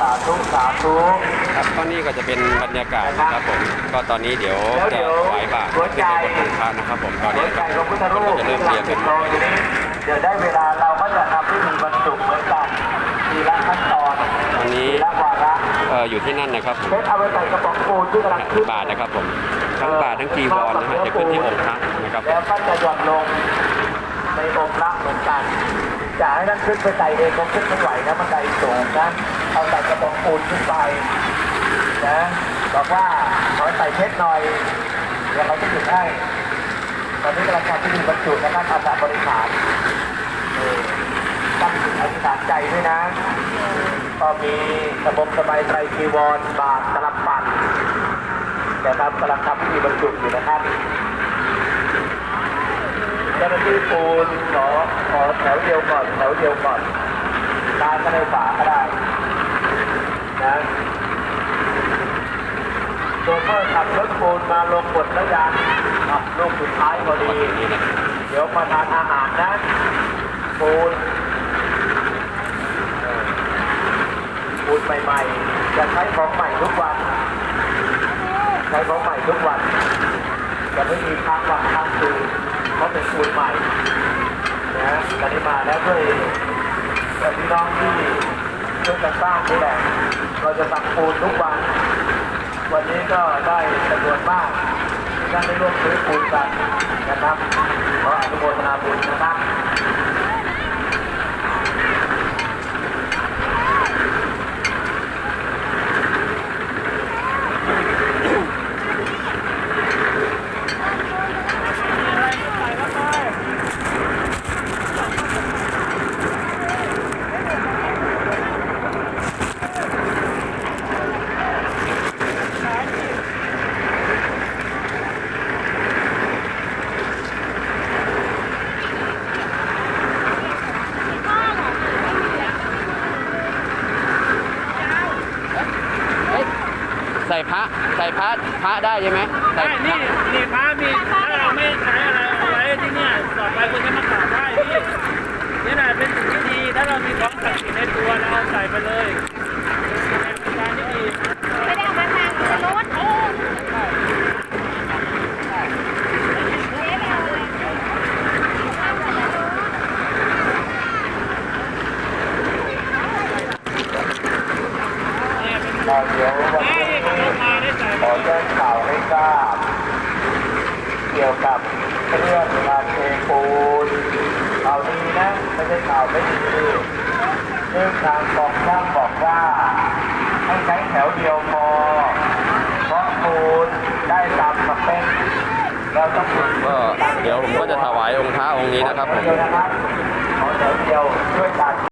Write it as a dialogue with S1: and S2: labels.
S1: สาธุสาธุ
S2: ครับก็นี่ก็จะเป็นบรรยากาศนะครับผม ก็ตอนนี้เดี๋ยวจะถวายบาตรขึ้นไปบนองค์พระนะครับผม ตอน
S1: หั
S2: นี้
S1: ว
S2: นะค
S1: ใจ
S2: รับ
S1: พระพุทธรูป
S2: จะเริ่มเรียงกัน
S1: โตอยู่นี้เดี๋ยวได้เวลาเราก็จะทำพิธีบรรจุเหมือนกันทีละขั้นตอน
S2: ตอนนี้
S1: ทีละวาระ
S2: เอ่ออยู่ที่นั่นนะครับผม
S1: เพชรเอาไปใส่กระป๋องปูนที่กำลังขึ้น
S2: บาทนะครับผมทั้งบาททั้งจีวรนะฮะจะขึ้นที่องค์พระนะครับ
S1: แล้วก็จะหย่อนลงในองค์พระเหมือนกันจะให้นั่นขึ้นไปใส่เองก็ขึ้นไม่ไหวนะมันไดสูงนะ เอาใส่กระป๋องปูนขึ้นไปนะบอกว่าขอใส่เพชรหน่อยเดี๋ยวเขาจะหยุดให้ตอนนี้กำลังทำพิธีบรรจุนะครับอาสาบริขารตั้งจิตอธิษฐานใจด้วยนะ ก็มีสบงสบายไตรจีวรบาทตลับปัดนะครับกำลังทำพิธีบรรจุอยู่นะครับเจ้าหน้าที่ปูนขอขอแถวเดียวก่อนแถวเดียวก่อนตาก็ในฝาก็ได้นะ โชเฟอขับรถปูนมาลงบทแล้วยังอะลูกสุดท้ายพอดี เดี๋ยวมาทานอาหารนะปูนปูนใหม่ๆ จะใช้ของใหม่ทุกวัน ใช้ของใหม่ทุกวัน จะไม่มีค้างวันค้างคืนเพราะเป็นปูนใหม่นะตอนนี้มาแล้วด้วยกับพี่น้องที่ช่วยกันสร้างนี่แหละ เราจะสั่งปูนทุกวัน วันนี้ก็ได้จำนวนมากที่ได้ร่วมซื้อปูนกันนะครับขออนุโมทนาบุญนะครับ
S2: พระใส่พระพระได้ใช่ไหมใส่
S3: ใช่
S2: พระ
S3: นี่นี่พระมีถ้าเราไม่ใช้อะไรเอาไว้ที่เนี่ยต่อไปคุณจะมากราบได้พี่นี่แหละเป็นสิ่งที่ดีถ้าเรามีของศักดิ์สิทธิ์ในตัวเราเอาใส่ไปเลยเป็นการที่ดี
S4: ไม่ได้เอามาทางรถเออ
S3: เนี่ยเป็น
S1: ก็เดี๋ยววัน ขอแจ้งข่าวให้ทราบเกี่ยวกับเรื่องการเทปูนข่าวดีนะไม่ใช่ข่าวไม่ดีเรื่องทางกองช่างบอกว่าให้ใช้แถวเดียวพอเพราะปูนได้ตามสเปคเราต้องฝึก
S2: ก็เดี๋ยวผมก็จะถวายองค์พระองค์นี้นะครับผม
S1: เดียวนะครับขอแถวเดียวช่วยกัน